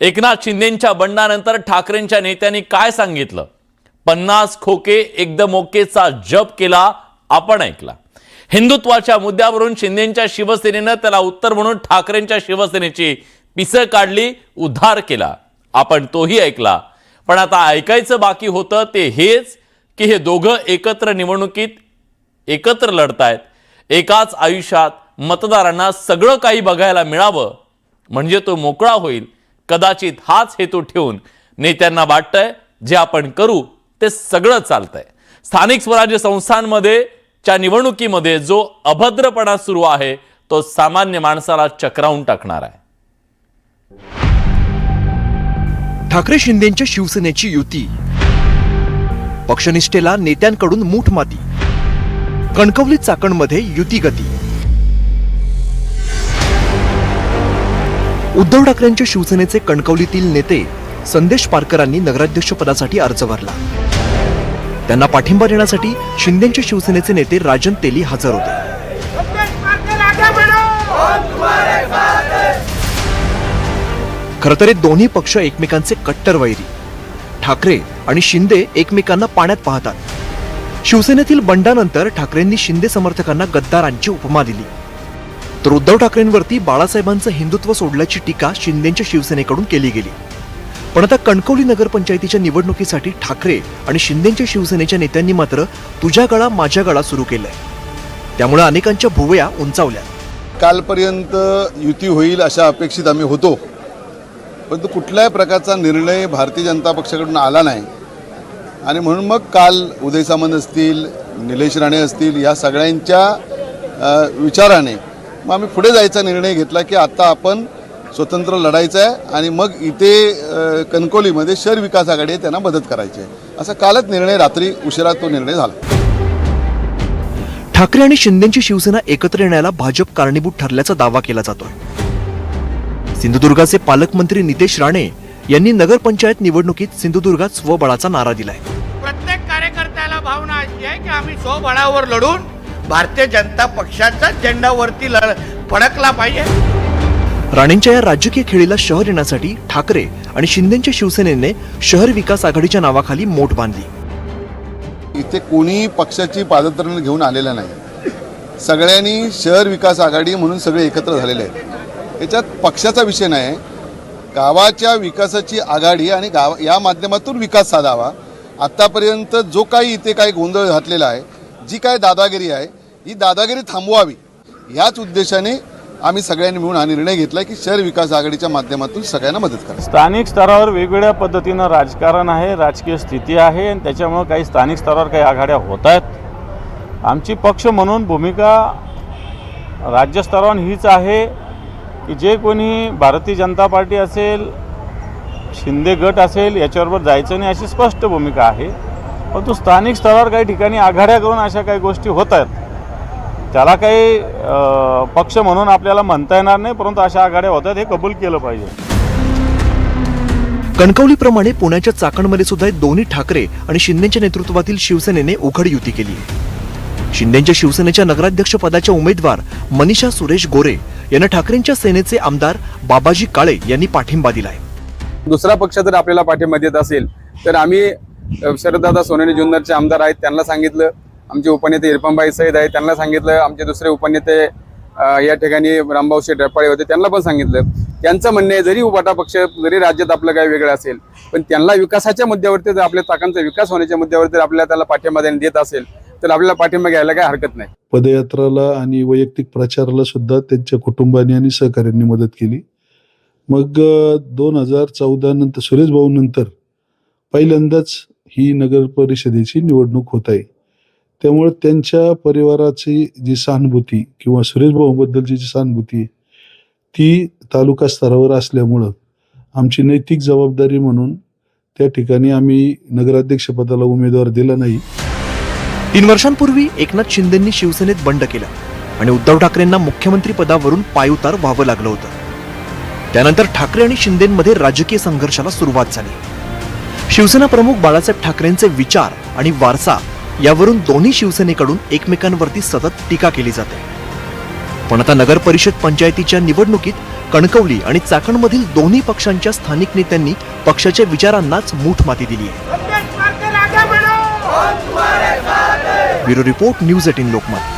एकनाथ शिंदेंच्या बंडानंतर ठाकरेंच्या नेत्यांनी काय सांगितलं? पन्नास खोके एकदम ओकेचा जप केला आपण ऐकला. हिंदुत्वाच्या मुद्द्यावरून शिंदेंच्या शिवसेनेनं त्याला उत्तर म्हणून ठाकरेंच्या शिवसेनेची पिसं काढली उद्धार केला. आपण तोही ऐकला. पण आता ऐकायचं बाकी होतं ते हेच की हे दोघं एकत्र निवडणुकीत एकत्र लढतायत. एकाच आयुष्यात मतदारांना सगळं काही बघायला मिळावं म्हणजे तो मोकळा होईल. कदाचित हाच हेतू ठेवून नेत्यांना वाटतंय जे आपण करू ते सगळं चालतंय. स्थानिक स्वराज्य संस्थांमध्ये च्या निवडणुकीमध्ये जो अभद्रपणा सुरू आहे तो सामान्य माणसाला चक्रावून टाकणार आहे. ठाकरे शिंदेच्या शिवसेनेची युती. पक्षनिष्ठेला नेत्यांकडून मूठ माती कणकवली चाकणमध्ये युती गती उद्धव ठाकरेंच्या शिवसेनेचे कणकवलीतील नेते संदेश पारकरांनी नगराध्यक्षपदासाठी अर्ज भरला. त्यांना पाठिंबा देण्यासाठी शिंदेच्या शिवसेनेचे नेते राजन तेली हजर होते. खरंतर हे दोन्ही पक्ष एकमेकांचे कट्टर वैरी. ठाकरे आणि शिंदे एकमेकांना पाण्यात पाहतात. शिवसेनेतील बंडानंतर ठाकरेंनी शिंदे समर्थकांना गद्दारांची उपमा दिली. तर उद्धव ठाकरेंवरती बाळासाहेबांचं हिंदुत्व सोडल्याची टीका शिंदेच्या शिवसेनेकडून केली गेली. पण आता कणकवली नगरपंचायतीच्या निवडणुकीसाठी ठाकरे आणि शिंदेच्या शिवसेनेच्या नेत्यांनी मात्र तुझ्या गळा माझ्या गळा सुरू केलंय. त्यामुळे अनेकांच्या भुवया उंचावल्या कालपर्यंत युती होईल अशा अपेक्षित आम्ही होतो. परंतु कुठल्याही प्रकारचा निर्णय भारतीय जनता पक्षाकडून आला नाही. आणि म्हणून मग काल उदय सामंत असतील निलेश राणे असतील या सगळ्यांच्या विचाराने मग आम्ही पुढे जायचा निर्णय घेतला की आता आपण स्वतंत्र लढायचं आहे आणि मग इथे कणकोलीमध्ये शहर विकास आघाडी त्यांना मदत करायची आहे. असा कालच निर्णय रात्री उशिरा तो निर्णय झाला. ठाकरे आणि शिंदेची शिवसेना एकत्र येण्याला भाजप कारणीभूत ठरल्याचा दावा केला जातोय. सिंधुदुर्गाचे पालकमंत्री नितेश राणे यांनी नगरपंचायत निवडणुकीत सिंधुदुर्गात स्वबळाचा नारा दिलाय. प्रत्येक कार्यकर्त्याला भावना अशी आहे की आम्ही स्वबळावर लढून भारतीय जनता पक्षाचा झेंडावरती लढ फडकला पाहिजे. राणेंच्या या राजकीय खेळीला शहर येण्यासाठी ठाकरे आणि शिंदेच्या शिवसेनेने शहर विकास आघाडीच्या नावाखाली मोठ बांधली. इथे कोणी पक्षाची पादत्राण घेऊन आलेलं नाही. सगळ्यांनी शहर विकास आघाडी म्हणून सगळे एकत्र झालेले आहेत. याच्यात पक्षाचा विषय नाही. गावाच्या विकासाची आघाडी आणि गाव या माध्यमातून विकास साधावा. आत्तापर्यंत जो काही इथे काही गोंधळ घातलेला आहे जी काय दादागिरी आहे ही दादागिरी थांबवावी. याच उद्देशाने आम्ही सगळ्यांनी मिळून हा निर्णय घेतला की शहर विकास आघाडीच्या माध्यमातून सगळ्यांना मदत करा. स्थानिक स्तरावर वेगवेगळ्या पद्धतीनं राजकारण आहे राजकीय स्थिती आहे आणि त्याच्यामुळं काही स्थानिक स्तरावर काही आघाड्या होत आहेत. आमची पक्ष म्हणून भूमिका राज्यस्तरावर हीच आहे की जे कोणी भारतीय जनता पार्टी असेल शिंदे गट असेल याच्याबरोबर जायचं नाही अशी स्पष्ट भूमिका आहे. परंतु स्थानिक स्तरावर काही ठिकाणी आघाड्या करून अशा काही गोष्टी होत आहेत. त्याला काही पक्ष म्हणून आपल्याला म्हणता येणार नाही परंतु अशा आघाड्या होत आहेत हे कबूल केलं पाहिजे. कणकवलीप्रमाणे पुण्याच्या चाकणमध्ये सुद्धा दोन्ही ठाकरे आणि शिंदेच्या नेतृत्वातील शिवसेनेने उघड युती केली. शिंदेच्या शिवसेनेच्या नगराध्यक्ष पदाच्या उमेदवार मनीषा सुरेश गोरे यांना ठाकरेंच्या सेनेचे आमदार बाबाजी काळे यांनी पाठिंबा दिलाय. दुसरा पक्ष जर आपल्याला पाठिंबा देत असेल तर आम्ही शरददादा सोनेने जुन्नरचे आमदार आहेत त्यांना सांगितलं. आमचे उपनेते इरफानबाई सईद आहेत त्यांना सांगितलं. आमचे दुसरे उपनेते या ठिकाणी रामभाऊ डरपाळे होते त्यांना पण सांगितलं. त्यांचं म्हणणं आहे जरी उबाटा पक्ष जरी राज्यात आपलं काही वेगळं असेल पण त्यांना विकासाच्या मुद्द्यावरती जर आपल्या चाकांचा विकास होण्याच्या मुद्द्यावरती जर आपल्याला त्याला पाठिंबा देण्यात देत असेल तर आपल्याला पाठिंबा घ्यायला काही हरकत नाही. पदयात्राला आणि वैयक्तिक प्रचाराला सुद्धा त्यांच्या कुटुंबाने आणि सहकार्यांनी मदत केली. मग दोन हजार चौदा नंतर सुरेश भाऊ नंतर पहिल्यांदाच ही नगर परिषदेची निवडणूक होत आहे त्यामुळे त्यांच्या परिवाराची जी सहानुभूती किंवा सुरेश भाऊबद्दलची जी सहानुभूती ती तालुका स्तरावर असल्यामुळं आमची नैतिक जबाबदारी म्हणून त्या ठिकाणी आम्ही नगराध्यक्षपदाला उमेदवार दिला नाही. तीन वर्षांपूर्वी एकनाथ शिंदेंनी शिवसेनेत बंड केलं आणि उद्धव ठाकरेंना मुख्यमंत्री पदावरून पायउतार व्हावं लागलं होतं. त्यानंतर ठाकरे आणि शिंदेमध्ये राजकीय संघर्षाला सुरुवात झाली. शिवसेना प्रमुख बाळासाहेब ठाकरेंचे विचार आणि वारसा यावरून दोन्ही शिवसेनेकडून एकमेकांवरती सतत टीका केली जाते. पण आता नगर परिषद पंचायतीच्या निवडणुकीत कणकवली आणि चाकणमधील दोन्ही पक्षांच्या स्थानिक नेत्यांनी पक्षाच्या विचारांनाच मूठ माती दिली आहे. Bureau report news eighteen Lokmat.